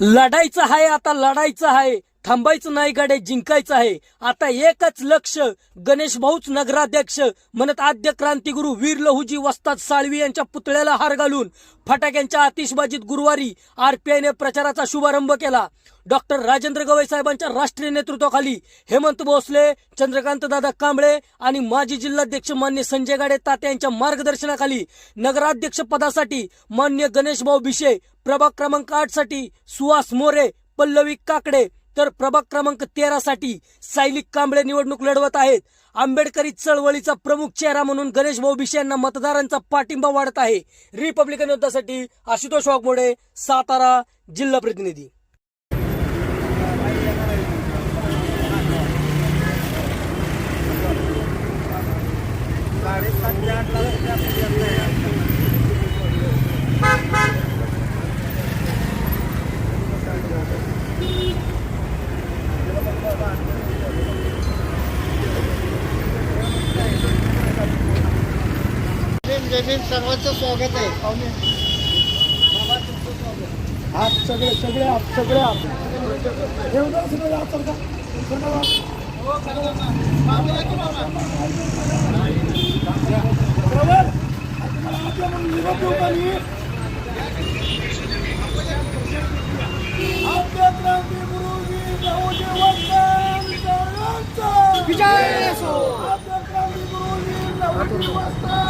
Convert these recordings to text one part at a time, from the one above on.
लढायचं आहे आता लढायचं आहे. थांबायचं नाही गाडे जिंकायचं आहे. आता एकच लक्ष गणेश भाऊच नगराध्यक्ष म्हणत आद्य क्रांतीगुरू वीर लहुजी वस्ताद साळवी यांच्या पुतळ्याला हार घालून फटाक्यांच्या आतिषबाजीत गुरुवारी आरपीआयने प्रचाराचा शुभारंभ केला. डॉक्टर राजेंद्र गवई साहेबांच्या राष्ट्रीय नेतृत्वाखाली हेमंत भोसले चंद्रकांत दादा कांबळे आणि माजी जिल्हाध्यक्ष मान्य संजय गाडे तात्या यांच्या मार्गदर्शनाखाली नगराध्यक्ष पदासाठी मान्य गणेश भाऊ बिशे प्रभाग क्रमांक आठसाठी सुहास मोरे पल्लवी काकडे तर प्रभाग क्रमांक तेरा साठी सायलिक कांबळे निवडणूक लढवत आहेत. आंबेडकरी चळवळीचा प्रमुख चेहरा म्हणून गणेश भाऊ यांना मतदारांचा पाठिंबा वाढत आहे. रिपब्लिकन युद्धासाठी आशुतोष वाघमोडे सातारा जिल्हा प्रतिनिधी. जमीन जमीन सर्वांचं स्वागत आहे हात सगळे सगळे हात सगळे. बरोबर? मला आपल्या म्हणून निरोप क्रांती ज्योतिबा फुलेंचा क्रांती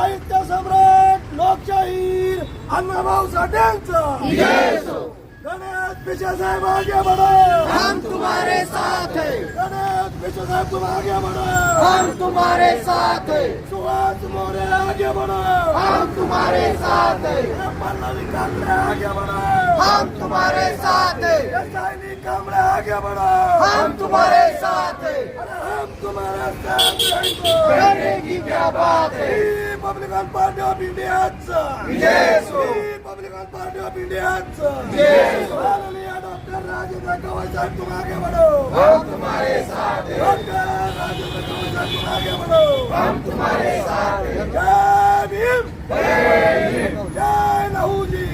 अण्णाभाऊ साठ्यांचा गणेश पिछे साहेब आगे बढ़ो हम तुम्हारे साथ हैं गणेश पिछे साहब तुम आगे बढ़ो हम तुम्हारे साथ हैं सुहास मोरे आगे बढ़ो हम तुम्हारे साथ हैं पल्लवी काकड़े आगे बढ़ो हम तुम्हारे साथ हैं सैनिक कामड़े आगे बढ़ो हम तुम्हारे साथ हैं तुम्हारे साथ रहेंगे करने की क्या बात है रिपब्लिकन पार्टी ऑफ इंडियाचा रिपब्लिकन पार्टी ऑफ इंडियाचा डॉक्टर राजेंद्र गवई साहब तुम आगे बढ़ो हम तुम्हारे साथ हैं डॉक्टर राजेंद्र गवई साहब तुम आगे बढ़ो हम तुम्हारे साथ हैं जय भीम जय लहू जी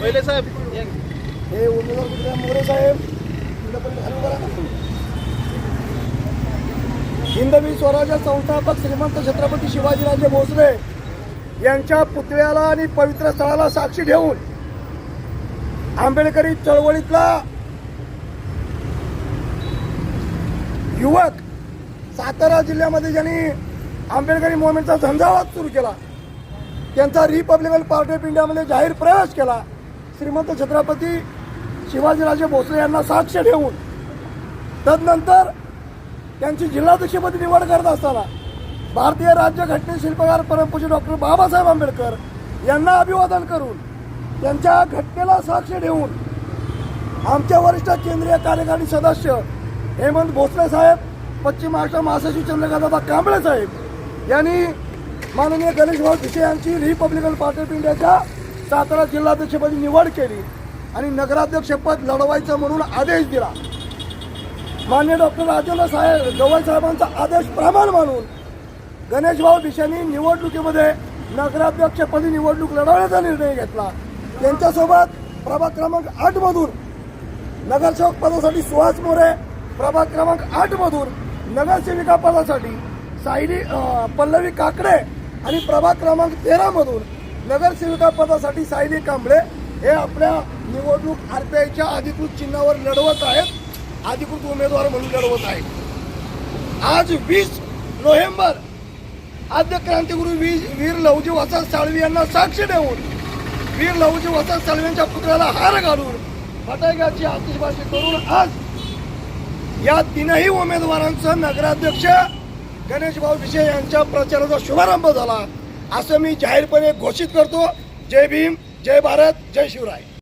पहिले साहेब. हे उमेदवार मोरे साहेब. हिंदवी स्वराज्य संस्थापक श्रीमंत छत्रपती शिवाजीराजे भोसले यांच्या पुतळ्याला आणि पवित्र स्थळाला साक्षी ठेवून आंबेडकरी चळवळीतला युवक सातारा जिल्ह्यामध्ये ज्यांनी आंबेडकरी मुवमेंटचा झंझावात सुरू केला त्यांचा रिपब्लिकन पार्टी ऑफ इंडियामध्ये जाहीर प्रवेश केला श्रीमंत छत्रपती शिवाजीराजे भोसले यांना साक्ष ठेवून तदनंतर त्यांची जिल्हाध्यक्षपदी निवड करत असताना भारतीय राज्य घटने शिल्पकार परमपूजी डॉक्टर बाबासाहेब आंबेडकर यांना अभिवादन करून त्यांच्या घटनेला साक्ष ठेवून आमच्या वरिष्ठ केंद्रीय कार्यकारी सदस्य हेमंत भोसले साहेब पश्चिम महाराष्ट्र महासचिव चंद्रकांतदादा कांबळे साहेब यांनी माननीय गणेश भाऊ भिसे यांची रिपब्लिकन पार्टी ऑफ इंडियाच्या सातारा जिल्हाध्यक्षपदी निवड केली आणि नगराध्यक्षपद लढवायचं म्हणून आदेश दिला. मान्य डॉक्टर राजेंद्र साहेब गवळ साहेबांचा आदेश प्रमाण मानून गणेशभाऊ भिसेंनी निवडणुकीमध्ये नगराध्यक्षपदी निवडणूक लढवण्याचा निर्णय घेतला. त्यांच्यासोबत प्रभाग क्रमांक आठमधून नगरसेवक पदासाठी सुहास मोरे प्रभाग क्रमांक आठ मधून नगरसेविका पदासाठी सायली पल्लवी काकडे आणि प्रभाग क्रमांक तेरा मधून नगरसेविका पदासाठी सायली कांबळे हे आपल्या निवडणूक आरपीआयच्या अधिकृत चिन्हावर लढवत आहेत. अधिकृत उमेदवार म्हणून लढवत आहेत. आज वीस नोव्हेंबर आद्य क्रांतिगुरु वीर वीर लवजी वसंत साळवी यांना साक्ष देऊन वीर लवजी वसंत साळवी यांच्या पुतळ्याला हार घालून फटाक्याची आतिषबाजी करून आज या तीनही उमेदवारांचं नगराध्यक्ष गणेशभाऊ विजय यांच्या प्रचाराचा शुभारंभ झाला. असं मी जाहीरपणे घोषित करतो. जय भीम जय भारत जय शिवराय.